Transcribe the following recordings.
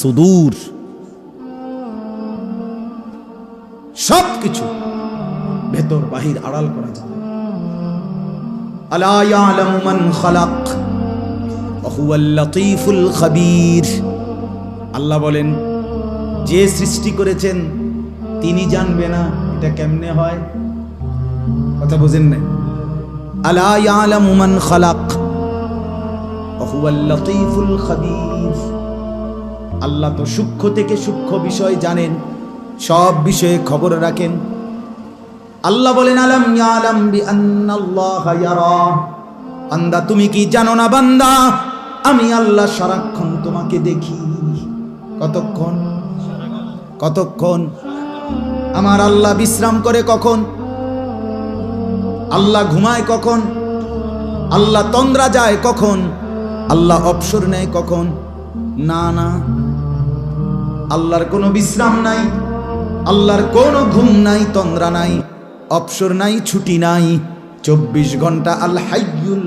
সুদূর। সব কিছু ভেতর বাহির আড়াল করা মান খালাক আল্লাহ বলেন, যে সৃষ্টি করেছেন, তিনি জানবে না এটা কেমনে হয়। কথা বুঝেন না আলা ইয়ালামু মান খালাক হুয়াল লাতীফুল খাবীর। আল্লাহ তো সূক্ষ্ম থেকে সূক্ষ্ম বিষয় জানেন, সব বিষয়ে খবর রাখেন। আল্লাহ বলেন, আলম ইয়ারা। বান্দা, তুমি কি জানো না বান্দা? আমি আল্লাহ সারাক্ষণ তোমাকে দেখি। কতক্ষণ? কতক্ষণ? আমার আল্লাহ বিশ্রাম করে কখন? আল্লাহ ঘুমায় কখন? আল্লাহ তন্দ্রা যায় কখন? আল্লাহ অবসর নেয় কখন? না না। আল্লাহর কোনো বিশ্রাম নাই, আল্লাহর কোনো ঘুম নাই, তন্দ্রা নাই, অবসর নাই, ছুটি নাই। চব্বিশ ঘণ্টা আল হাইয়ুল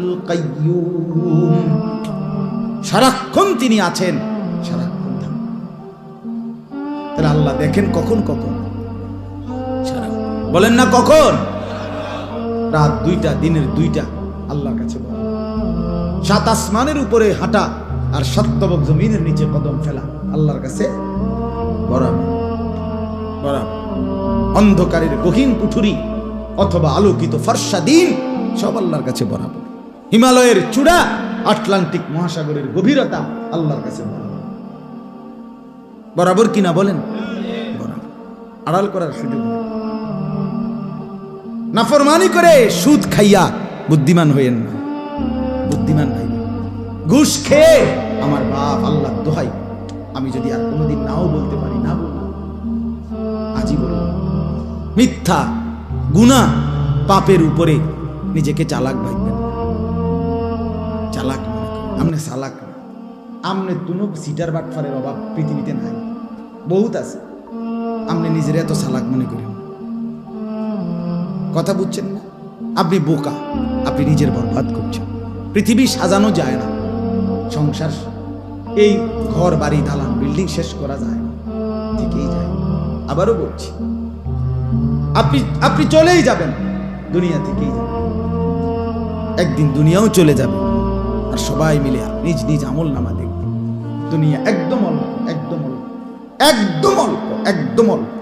সারাক্ষণ তিনি আছেন, সারাক্ষণ তাহলে আল্লাহ দেখেন কখন কখন। বলেন না কখন? রাত দুইটা, দিনের দুইটা, আল্লাহর কাছে বলেন। সাত আসমানের উপরে হাঁটা আর সত্যবক জমিনের নিচে কদম ফেলা, আল্লাহর কাছে অন্ধকারের গহীন কুঠুরি অথবা আলোকিত ফর্সা দিন, সব আল্লাহর কাছে বরাবর হিমালয়ের চূড়া, আটলান্টিক মহাসাগরের গভীরতা আল্লাহর কাছে বরাবর বরাবর কিনা বলেন? বরাবর আড়াল করার সুযোগ নাফরমানি করে সুদ খাইয়া বুদ্ধিমান হইয়েন না। বুদ্ধিমান ভাই ঘুষ খেয়ে আমার বাপ আল্লাহ দোহাই। আমি যদি আর কোনোদিন নাও বলতে মিথ্যা গুণা পাপের উপরে নিজেকে চালাক ভাববেন। চালাক আমনে চালাক না। আমনে তুনো সিটার বাটফারের অভাব পৃথিবীতে নাই। বহুত আছে। আপনি নিজের এত চালাক মনে করেন। কথা বুঝছেন না? আপনি বোকা, আপনি নিজের বরবাদ করছেন। পৃথিবী সাজানো যায় না। সংসার, এই ঘর, বাড়ি, দালান, বিল্ডিং শেষ করা যায় না। যায়। আবারও বলছি আপনি আপনি চলেই যাবেন। দুনিয়া থেকেই যাবেন। একদিন দুনিয়াও চলে যাবে। আর সবাই মিলে নিজ নিজ আমল নামা দেখবে। দুনিয়া একদম অল্প একদম অল্প একদম অল্প একদম অল্প।